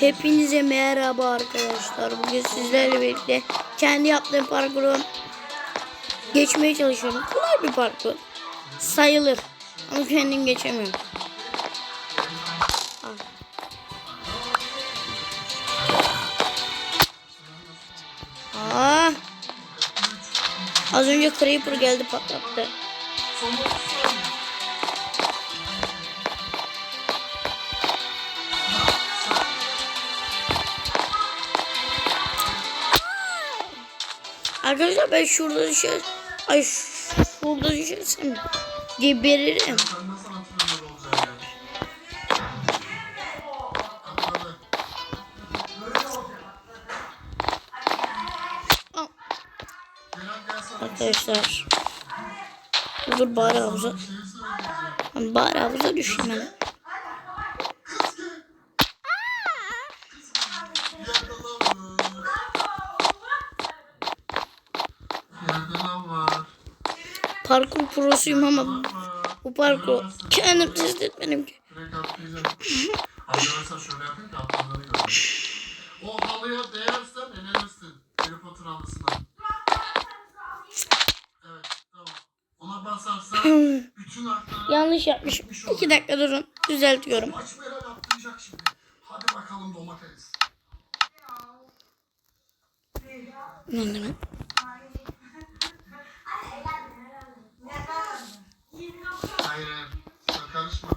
Hepinize merhaba arkadaşlar. Bugün sizlerle birlikte kendi yaptığım parkuru geçmeye çalışıyorum. Kolay bir parkur. Sayılır. Ama kendim geçemiyorum. Al. Aa. Az önce Creeper geldi patlattı. Arkadaşlar ben şurada düşer. Ay şurada düşersem geberirim. Arkadaşlar. Dur bari havuza. Bari havuza düşeyim. Parkur prosuyum ama bu parkur kendim test etmedim ki. O halıya değersen elenirsin. Harry Potter halısına. Evet tamam. Ona basarsan bütün hakları Yanlış yapmışım. İki dakika durun. Düzeltiyorum. Maç Meral atlayacak şimdi. Hadi bakalım domates. Ne demek? Hayır. Sen karışma.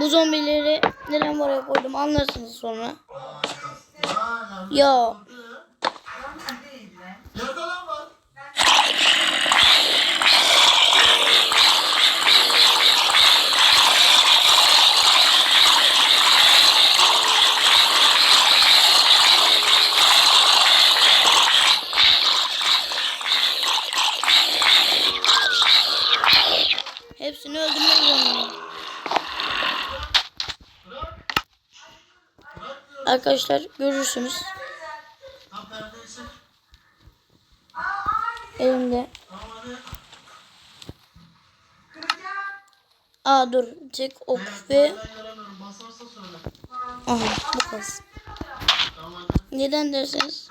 Bu zombileri neden buraya koydum? Anlarsınız sonra. Ya Arkadaşlar görürsünüz elimde. Aa dur tek ok ve aha bu kız. Neden derseniz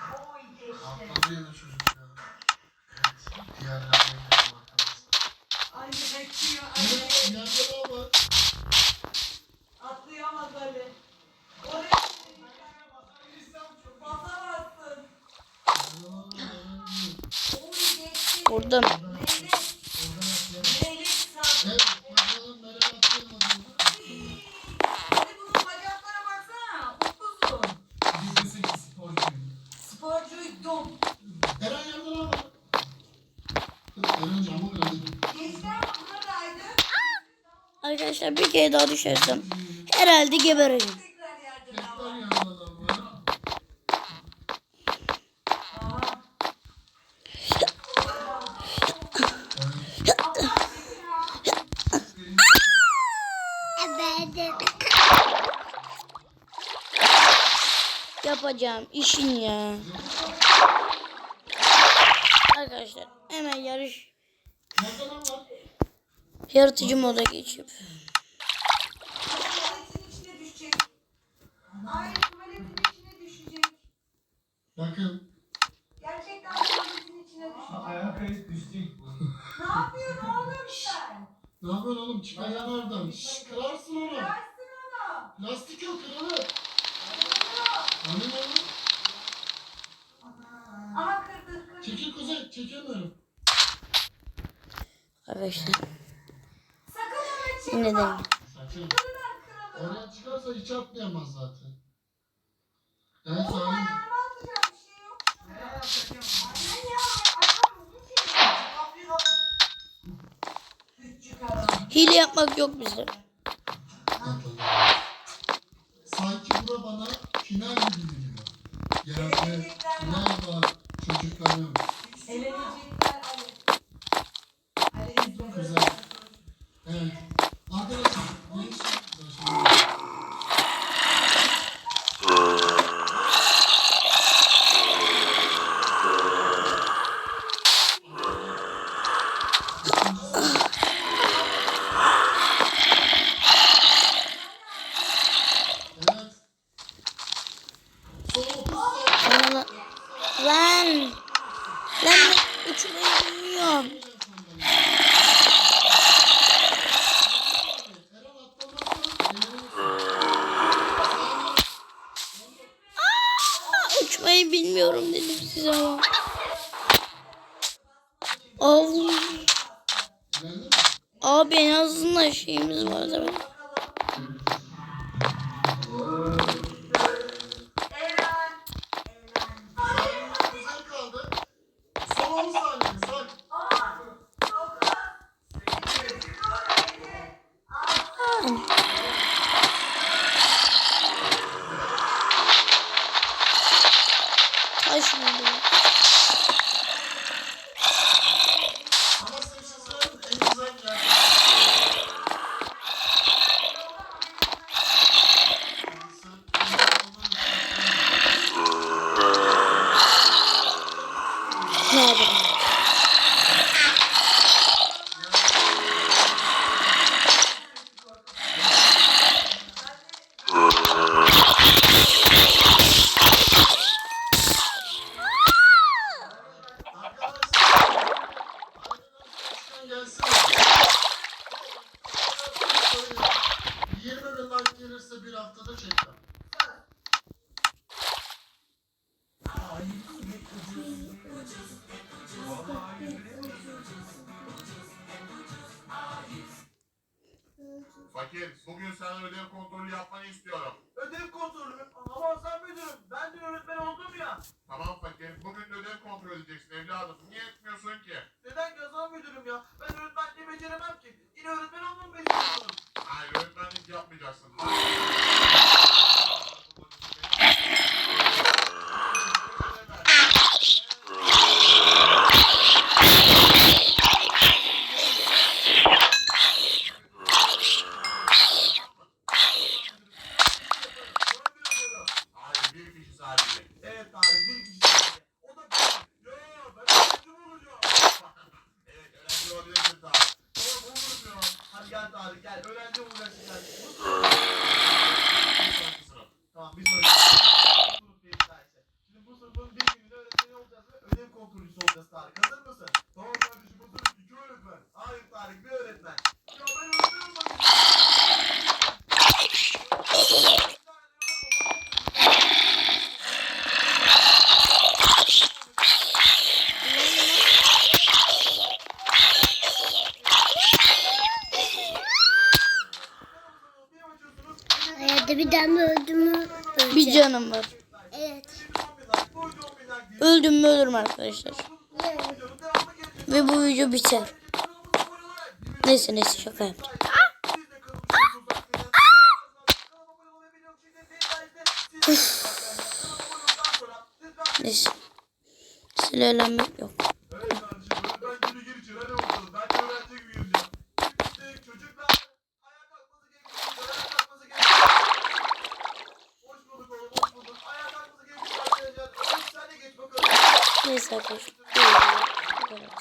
buradaydı. Arkadaşlar bir kere daha düşersem herhalde gebereceğim. Yapacağım işin ya. Arkadaşlar hemen yarış yaratıcı moda geçip tuvaletin içine düşecek. Ay tuvaletin içine düşecek. Bakın. Gerçekten tuvaletin içine düşecek. Ayağa kayıp düştük. Ne yapıyorsun oğlum sen? Ne yapıyorsun oğlum? Yan oradan. Şşş kırarsın onu. Versin onu. Lastik yok kırılır. Hani oğlum? Aha kırdı kırdı. Çekil kuzey. Çekemiyorum. arkadaşlar. Sakın ona çıkma. Neden? Sakın. Kırılan kırılır. Oraya çıkarsa hiç atlayamaz zaten. Evet Oğlum Salim. ayağıma atacak bir şey yok. Aynen ya. Açamıyorum ki. Kapıyı kapat. Küçük adam. Hile yapmak yok bizde. Sanki bura bana final gibi geliyor. Yerde final var çocuklarım. Elenecekler Ali. Güzel. Size ama. Av. Abi en azından şeyimiz var da Fakir, bugün sana ödev kontrolü yapmanı istiyorum. Ödev kontrolü mü? Ama sen müdürüm. Ben de öğretmen oldum ya. Tamam fakir, bugün de ödev kontrol edeceksin evladım. Niye etmiyorsun ki? Neden yazan müdürüm ya? Ben öğretmenliği beceremem ki. Yine öğretmen olmamı beceriyorum. Hayır, öğretmenlik yapmayacaksın. Hayır, bir kişi sadece. Evet Tarık bir kişi sadece. O da benim. Yo ben öğretmen olacağım. Evet, öğrenci olabilirsin daha. Tamam olurum ya. Hadi gel Tarık gel. Öğrenci olacaksın gel. Bir sonraki sınıf. Tamam bir sonraki. Bu sınıftayız derse. Şimdi bu sınıfın bir gününde öğretmeni olacağız ve ödev kontrolcüsü olacağız Tarık. Hazır mısın? Tamam kardeşim hazırım. İki öğretmen. Hayır Tarık bir öğretmen. Ya ben öğretmen olmak Hayatta bir tane öldü mü? Bir canım var. Evet. Öldüm mü ölürüm arkadaşlar. Ve bu video biter. Neyse neyse şaka yaptım. Neyse. Sinirlenmek yok. Evet kardeşim, öğretmen gibi gir içeri, hadi bakalım. Ben de öğrenci gibi gireceğim. Şimdi çocuklar, ayağa kalkması gerekiyor. Ayağa kalkması gerekiyor. Hoş bulduk oğlum, hoş bulduk. Ayağa kalkması gerekiyor arkadaşlar. Öğretmen